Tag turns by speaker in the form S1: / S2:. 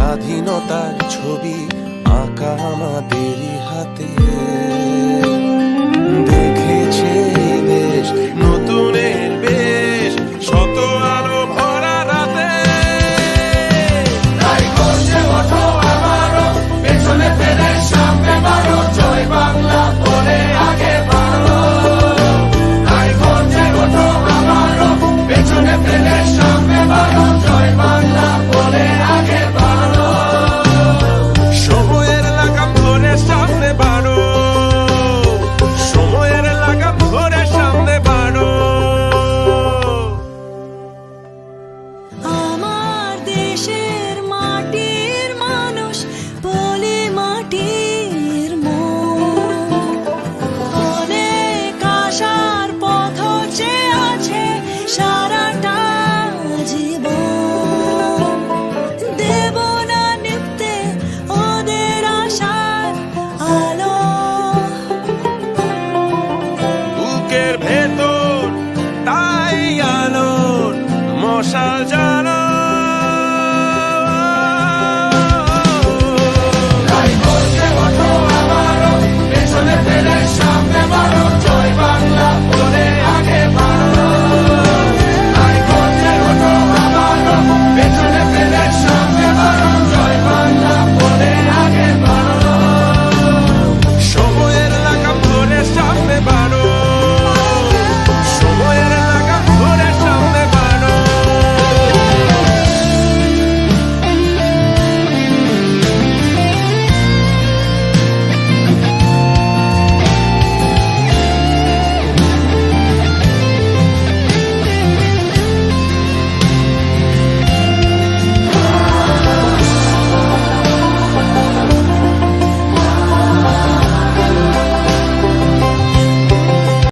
S1: স্বাধীনতার ছবি আঁকা আমাদেরই হাতে। তোর তাই আলোর মশাল জ্বালা